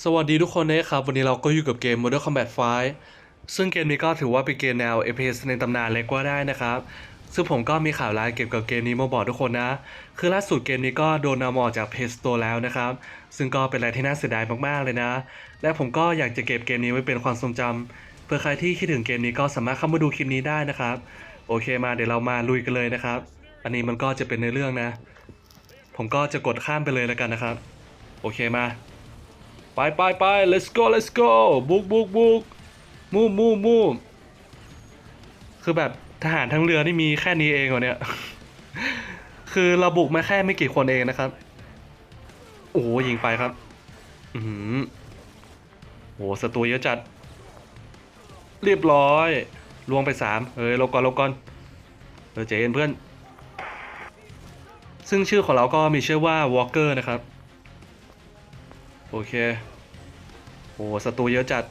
สวัสดีทุกคนนะครับ วันนี้เราก็อยู่กับเกม Modern Combat 5 ซึ่งเกมนี้ก็ถือว่าเป็นเกมแนว FPS ในตำนานเลยก็ว่าได้นะครับ ซึ่งผมก็มีข่าวร้ายเกี่ยวกับเกมนี้มาบอกทุกคนนะ คือล่าสุดเกมนี้ก็โดนนำออกจาก Play Store แล้วนะครับ ซึ่งก็เป็นอะไรที่น่าเสียดายมากๆเลยนะ และผมก็อยากจะเก็บเกมนี้ไว้เป็นความทรงจำเพื่อใครที่คิดถึงเกมนี้ก็สามารถเข้ามาดูคลิปนี้ได้นะครับ โอเคมาเดี๋ยวเรามาลุยกันเลยนะครับ อันนี้มันก็จะเป็นในเรื่องนะ ผมก็จะกดข้ามไปเลยแล้วกันนะครับ โอเคมา ไปไปไป let's go let's go บุกบุกบุกมูมูมูคือแบบทหารทั้งเรือนี่มีแค่นี้เองเหรอเนี่ย คือเราบุกมาแค่ไม่กี่คนเองนะครับ โอ้ยิงไปครับ อือหือโอ้โหศัตรูเยอะจัด เรียบร้อย ลวงไปสามเฮ้ยลงก่อนลงก่อนเออใจเย็นเพื่อน ซึ่งชื่อของเราก็มีชื่อว่า Walker นะครับ โอเคโอ้ศัตรูเยอะจัด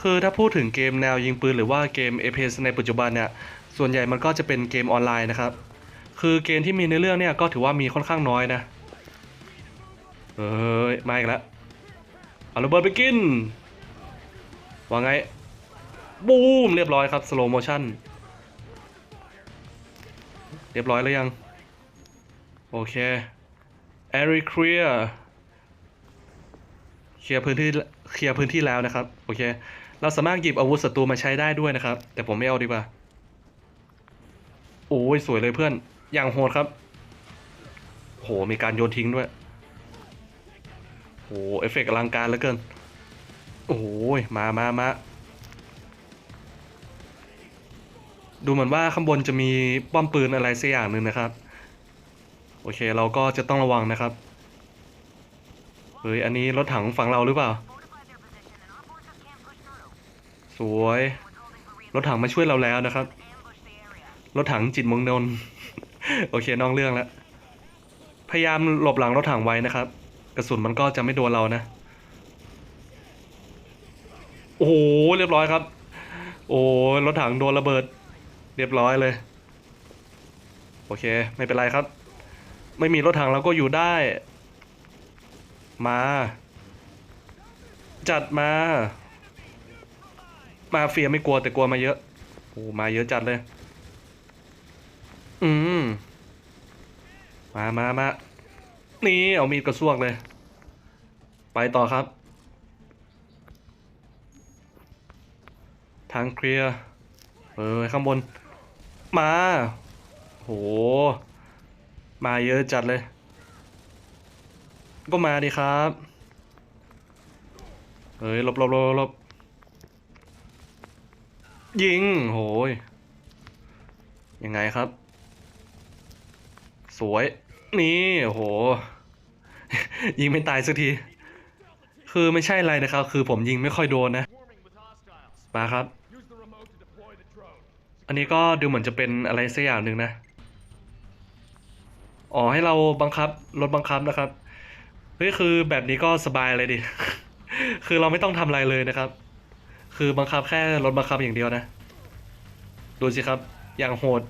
คือถ้าพูดถึงเกมแนวยิงปืนหรือว่าเกม FPS ในปัจจุบันเนี่ยส่วนใหญ่มันก็จะเป็นเกมออนไลน์นะครับ คือเกมที่มีในเรื่องเนี่ยก็ถือว่ามีค่อนข้างน้อยนะเฮ้ยมาอีกแล้วเอาระเบิดไปกิน ว่าไง บูมเรียบร้อยครับสโลโมชั่น เรียบร้อยแล้วยัง โอเค Area clear เคลียร์ เคลียพื้นที่เคลียร์พื้นที่แล้วนะครับโอเค เราสามารถหยิบอาวุธศัตรูมาใช้ได้ด้วยนะครับ แต่ผมไม่เอาดีกว่าโอ้ยสวยเลยเพื่อนอย่างโหดครับโหมีการโยนทิ้งด้วยโหเอฟเฟกต์อลังการเหลือเกินโอ้ยมามามาดูเหมือนว่าข้างบนจะมีป้อมปืนอะไรสักอย่างหนึ่งนะครับ โอเคเราก็จะต้องระวังนะครับ เฮ้ย อันนี้รถถังฝั่งเราหรือเปล่า สวย รถถังมาช่วยเราแล้วนะครับ รถถังจิตมงนนโอเคนอกเรื่องแล้ว พยายามหลบหลังรถถังไว้นะครับ กระสุนมันก็จะไม่โดนเรานะ โอ้โห เรียบร้อยครับ โอ้รถถังโดนระเบิด เรียบร้อยเลย โอเค ไม่เป็นไรครับ ไม่มีรถถังเราก็อยู่ได้ มา จัดมา มาเฟียไม่กลัวแต่กลัวมาเยอะโอ้มาเยอะจัดเลย อืม มามามานี่เอามีดกระซวกเลย ไปต่อครับ ทางเคลียร์เออข้างบน มา โห มาเยอะจัดเลย ก็มาดิครับ เฮ้ยลบลบลบลบยิง โหย ยังไงครับ สวย นี่โอ้โห ยิงไม่ตายสักที คือไม่ใช่อะไรนะครับ คือผมยิงไม่ค่อยโดนนะ มาครับ อันนี้ก็ดูเหมือนจะเป็นอะไรสักอย่างหนึ่งนะ อ๋อให้เราบังคับ รถบังคับนะครับ เฮ้ยคือแบบนี้ก็สบายเลยดิ คือเราไม่ต้องทำอะไรเลยนะครับ คือบังคับแค่รถบังคับอย่างเดียวนะ ดูสิครับ อย่างโหด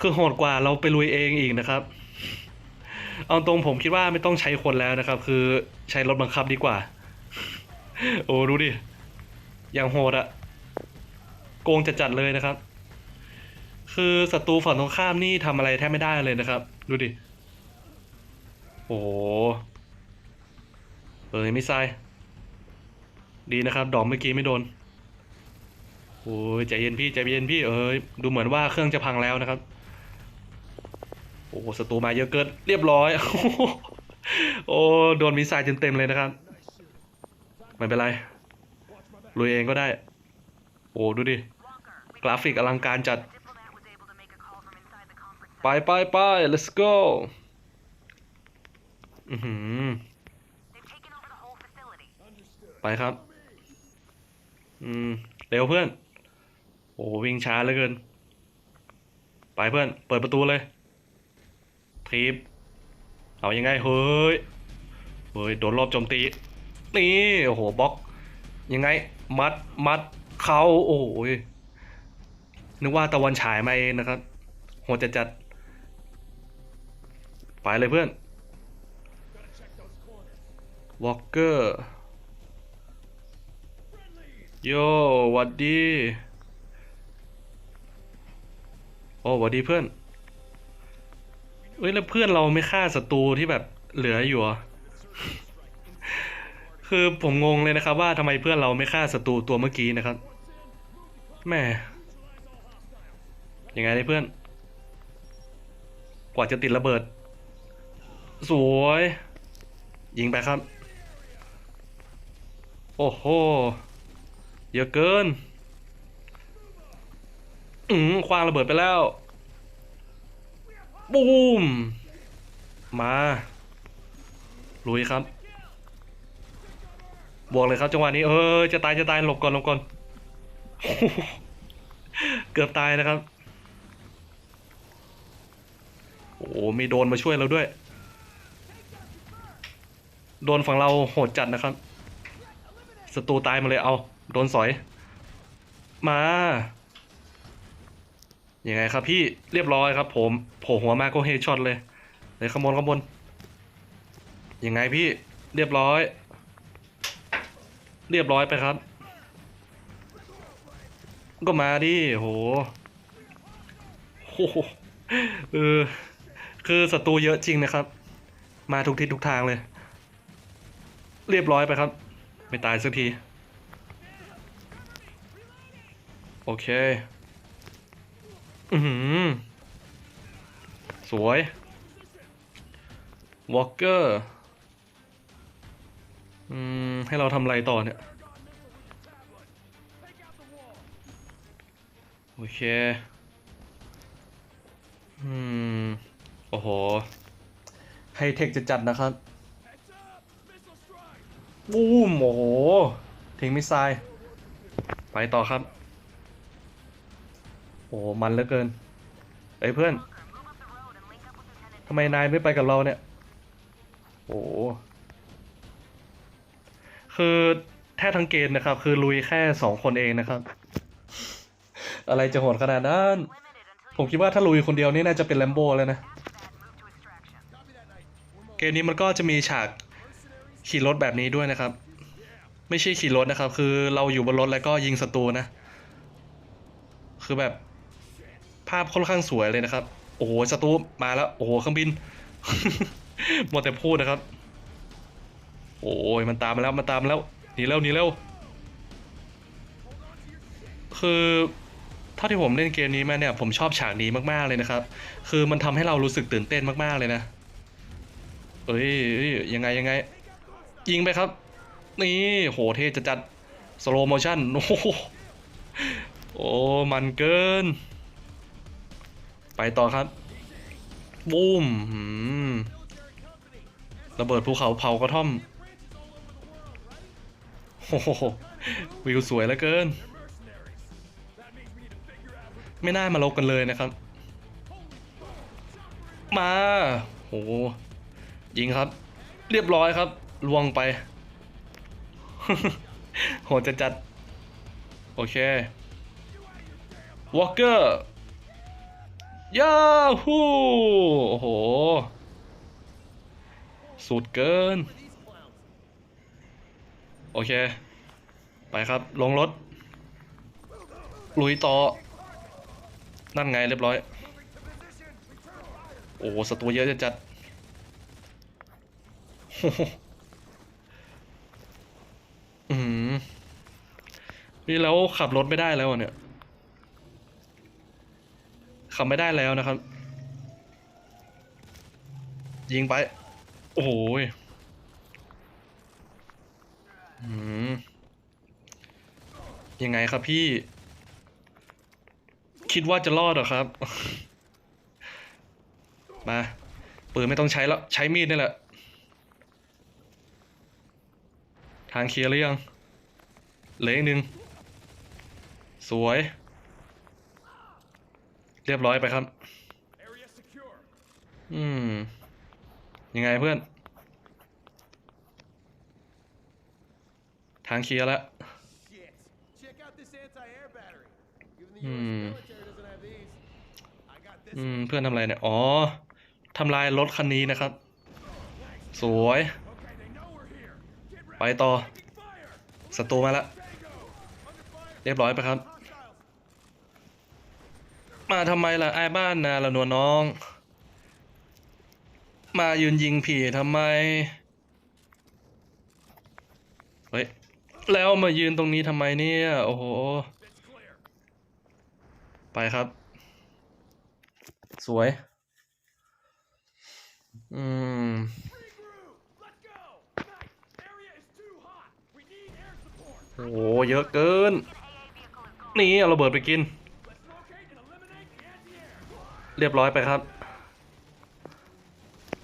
คือโหดกว่าเราไปลุยเองอีกนะครับ เอาตรงผมคิดว่าไม่ต้องใช้คนแล้วนะครับ คือใช้รถบังคับดีกว่า โอ้ดูดิ อย่างโหดอะโกงจะจัดเลยนะครับ คือศัตรูฝั่งตรงข้ามนี่ทำอะไรแทบไม่ได้เลยนะครับ ดูดิ โอ้เอ้ยไม่ใส่ดีนะครับ ดอกเมื่อกี้ไม่โดน โอ้ยใจเย็นพี่ใจเย็นพี่เอ้ยดูเหมือนว่าเครื่องจะพังแล้วนะครับ โอ้ศัตรูมาเยอะเกินเรียบร้อย โอ้โดนมิสไซล์เต็มๆเลยนะครับ ไม่เป็นไรลุยเองก็ได้ โอ้ดูดิ กราฟิกอลังการจัด ไปไปไป let's go อือหือ ไปครับ อืม เร็วเพื่อน โอ้วิ่งช้าเหลือเกิน ไปเพื่อน เปิดประตูเลยทีบเอายังไง เฮ้ย เฮ้ย โดนรอบโจมตี นี่ โอ้โห บล็อก ยังไง มัด มัด เขาโอ้ย นึกว่าตะวันฉายมาเองนะครับ โหดจัดจัด ไปเลยเพื่อน วอลเกอร์โยวัดดีโอ้วัดดีเพื่อนเอ้ยแล้วเพื่อนเราไม่ฆ่าศัตรูที่แบบเหลืออยู่คือผมงงเลยนะครับว่าทำไมเพื่อนเราไม่ฆ่าศัตรูตัวเมื่อกี้นะครับแม่ยังไงเนี่ยเพื่อน กว่าจะติดระเบิด สวย ยิงไปครับ โอ้โห เยอะเกิน อืมควางระเบิดไปแล้ว บูม มาลุยครับ บวกเลยครับจังหวะนี้ เออ จะตายจะตายหลบก่อนหลบก่อน เกือบตายนะครับ โอ้มีโดนมาช่วยเราด้วย โดนฝั่งเราโหดจัดนะครับ ศัตรูตายมาเลยเอา โดนสอย มายังไงครับพี่เรียบร้อยครับ ผมโผล่หัวมาก็เฮดช็อตเลยเลยขางบวนขางบวนยังไงพี่เรียบร้อย เรียบร้อยไปครับ ก็มาดิโหโอ้โหเออคือศัตรูเยอะจริงนะครับ มาทุกทิศทุกทางเลย เรียบร้อยไปครับ ไม่ตายสักที โอเค อือหือสวยวอล์กเกอร์อืม ให้เราทำอะไรต่อเนี่ย โอเค อืม โอ้โห ไฮเทคจะจัดนะครับ บูมโอ้โหทิ้งมิสไซล์ไปต่อครับ โอ้มันเหลือเกินไอ้ยเพื่อนทำไมนายไม่ไปกับเราเนี่ยโอ้คือแท้ทั้งเกณฑ์นะครับ คือลุยแค่สองคนเองนะครับ อะไรจะโหดขนาดนั้น ผมคิดว่าถ้าลุยคนเดียวนี่น่าจะเป็นแลมโบ้เลยนะ เกมนี้มันก็จะมีฉาก ขี่รถแบบนี้ด้วยนะครับ ไม่ใช่ขี่รถนะครับ คือเราอยู่บนรถแล้วก็ยิงศัตรูนะ คือแบบภาพค่อนข้างสวยเลยนะครับ โอ้โหศัตรูมาแล้ว โอ้โหเครื่องบินหมดแต่พูดนะครับ โอ้ยมันตามมาแล้วมันตามมาแล้วหนีเร็วหนีเร็วคือเท่าที่ผมเล่นเกมนี้มาเนี่ยผมชอบฉากนี้มากๆเลยนะครับ คือมันทำให้เรารู้สึกตื่นเต้นมากๆเลยนะ เอ้ยยังไงยังไง ยิงไปครับ นี่โหเท่จะจัดสโลโมชั่นโอ้โหโอ้มันเกิน ไปต่อครับบูมหืมระเบิดภูเขาเผากระท่อมโอ้โหวิวสวยเหลือเกิน ไม่น่ามาลบกันเลยนะครับ มาโหยิงครับ เรียบร้อยครับ ลวงไป โหจะจัด โอเควอลเกอร์ยาฮูโอ้โห สุดเกิน โอเค ไปครับ ลงรถ ลุยต่อ นั่นไงเรียบร้อย โอ้ศัตรูเยอะจะจัด โอ้โห นี่แล้วขับรถไม่ได้แล้วเนี่ย ขับไม่ได้แล้วนะครับ ยิงไป โอ้โหยอืมยังไงครับพี่ คิดว่าจะรอดหรอครับ มาปืนไม่ต้องใช้แล้ว ใช้มีดนี่แหละ ทางเคลียร์หรือยังเหลืออีกหนึ่ง สวย เรียบร้อยไปครับ อืม ยังไงเพื่อน ทางเคลียร์แล้วอืม อืม เพื่อนทำอะไรเนี่ย อ๋อทำลายรถคันนี้นะครับ สวย ไปต่อศัตรูมาแล้วเรียบร้อยไปครับ มาทำไมล่ะไอ้บ้านนาละนวลน้อง มายืนยิงผีทำไม เฮ้ย แล้วมายืนตรงนี้ทำไมเนี่ย โอ้โห ไปครับ สวย อืมโอ้โหเยอะเกิน นี่เอาระเบิดไปกิน เรียบร้อยไปครับ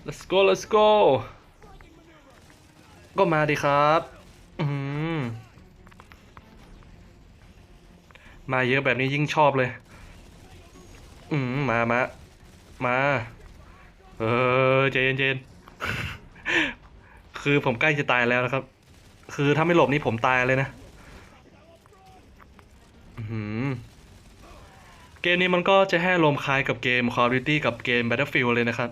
let's go let's go ก็มาดิครับอืมมาเยอะแบบนี้ยิ่งชอบเลย อืมมามามา เออเจนเจนคือผมใกล้จะตายแล้วนะครับ คือถ้าไม่หลบนี่ผมตายเลยนะ อือหือ เกมนี้มันก็จะให้ลมคล้ายกับเกม Call of Duty กับเกม Battlefield เลยนะครับ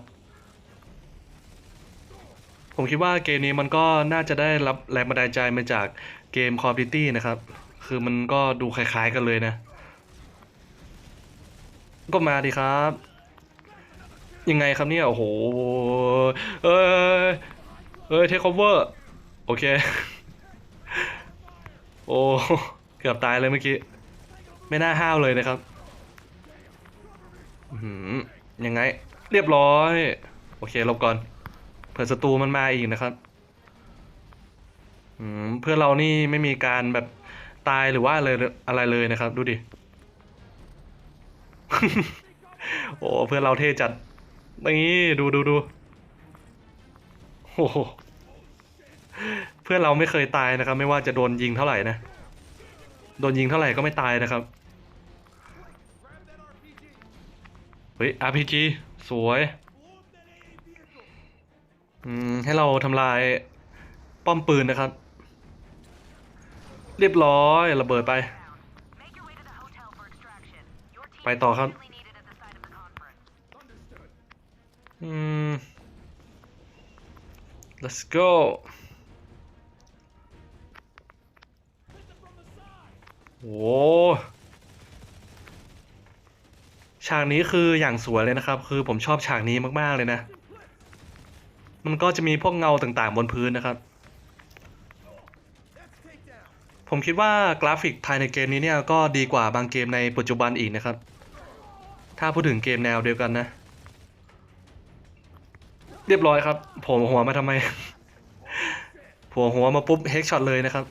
ผมคิดว่าเกมนี้มันก็น่าจะได้รับแรงบันดาลใจมาจากเกม Call of Duty นะครับ คือมันก็ดูคล้ายๆกันเลยนะ ก็มาดิครับ ยังไงครับเนี่ย โอ้โห เอ้ยเอ้ยเทคโอเวอร์โอเค โอ้ เกือบตายเลยเมื่อกี้ ไม่น่าห้าวเลยนะครับ ยังไง เรียบร้อย โอเคหลบก่อน เผื่อศัตรูมันมาอีกนะครับอืมเพื่อนเรานี่ไม่มีการแบบตายหรือว่าอะไรอะไรเลยนะครับ ดูดิ โอ้เพื่อนเราเท่จัดนี่ดูดูดูโอ้โหเพื่อนเราไม่เคยตายนะครับ ไม่ว่าจะโดนยิงเท่าไหร่นะ โดนยิงเท่าไหร่ก็ไม่ตายนะครับ เฮ้ย RPG สวย อืม ให้เราทำลายป้อมปืนนะครับ เรียบร้อยระเบิดไป ไปต่อครับ อืม let's go โอ้ ฉากนี้คืออย่างสวยเลยนะครับ คือผมชอบฉากนี้มากๆเลยนะ มันก็จะมีพวกเงาต่างๆบนพื้นนะครับ ผมคิดว่ากราฟิกภายในเกมนี้เนี่ยก็ดีกว่าบางเกมในปัจจุบันอีกนะครับ ถ้าพูดถึงเกมแนวเดียวกันนะ เรียบร้อยครับผมหัวมาทำไมผัวหัวมาปุ๊บเฮกช็อตเลยนะครับ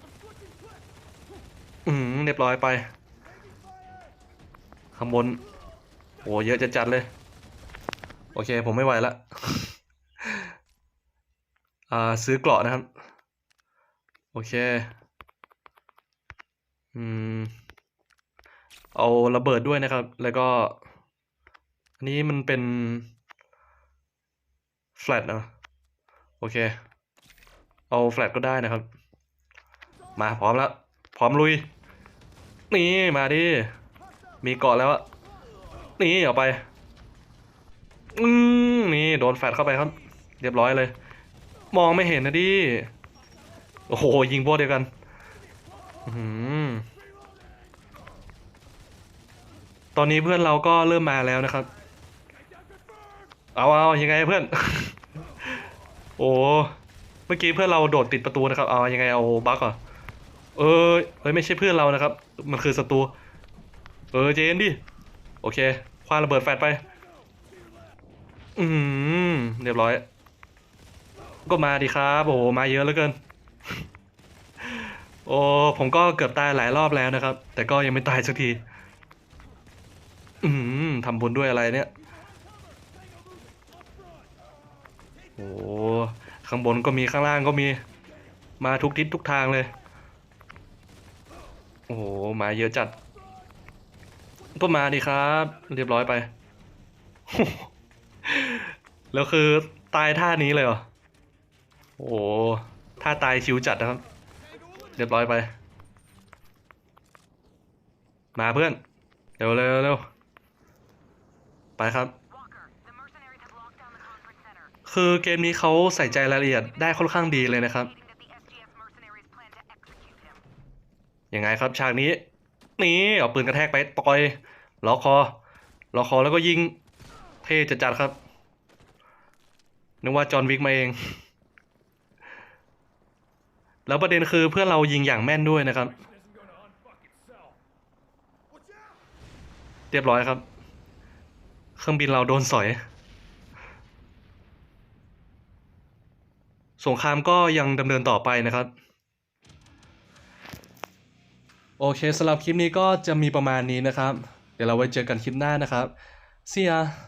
อืมเรียบร้อยไปข้างบน โอ้เยอะจะจัดเลย โอเค ผมไม่ไหวละอ่าซื้อเกราะนะครับ โอเค อืม เอาระเบิดด้วยนะครับ แล้วก็ อันนี้มันเป็น แฟลตนะโอเค เอาแฟลตก็ได้นะครับ มาพร้อมแล้ว พร้อมลุย นี่มาดิ มีเกาะแล้วอะ นี่เอาไป อืมนี่โดนแฟลตเข้าไปครับ เรียบร้อยเลย มองไม่เห็นนะดิ โอ้โห ยิงพวกเดียวกัน อื้อหือตอนนี้เพื่อนเราก็เริ่มมาแล้วนะครับ เอาเอายังไงเพื่อน โอ้ เมื่อกี้เพื่อนเราโดดติดประตูนะครับ เอายังไงเอาบั๊กเหรอะเออเอ้ยไม่ใช่เพื่อนเรานะครับ มันคือศัตรู เออเจนดิ โอเคคว้าระเบิดแฟลชไป อืมเรียบร้อย ก็มาดีครับ โอ้โห มาเยอะเหลือเกิน โอ้ผมก็เกือบตายหลายรอบแล้วนะครับ แต่ก็ยังไม่ตายสักที อืมทำบุญด้วยอะไรเนี่ย โอ้ข้างบนก็มีข้างล่างก็มี มาทุกทิศทุกทางเลย โอ้โห มาเยอะจัด ก็มาดีครับ เรียบร้อยไป แล้วคือตายท่านี้เลยเหรอ โอ้ท่าตายชิวจัดนะครับ เรียบร้อยไป มาเพื่อน เร็วเร็วเร็วไปครับ คือเกมนี้เขาใส่ใจรายละเอียดได้ค่อนข้างดีเลยนะครับ ยังไงครับฉากนี้ นี่เอาปืนกระแทกไปต่อย ล็อกคอล็อกคอแล้วก็ยิงเท่จัดๆครับ นึกว่าจอห์นวิกมาเอง แล้วประเด็นคือเพื่อนเรายิงอย่างแม่นด้วยนะครับ เรียบร้อยครับ เครื่องบินเราโดนสอย สงครามก็ยังดำเนินต่อไปนะครับโอเคสำหรับคลิปนี้ก็จะมีประมาณนี้นะครับ เดี๋ยวเราไว้เจอกันคลิปหน้านะครับ See ya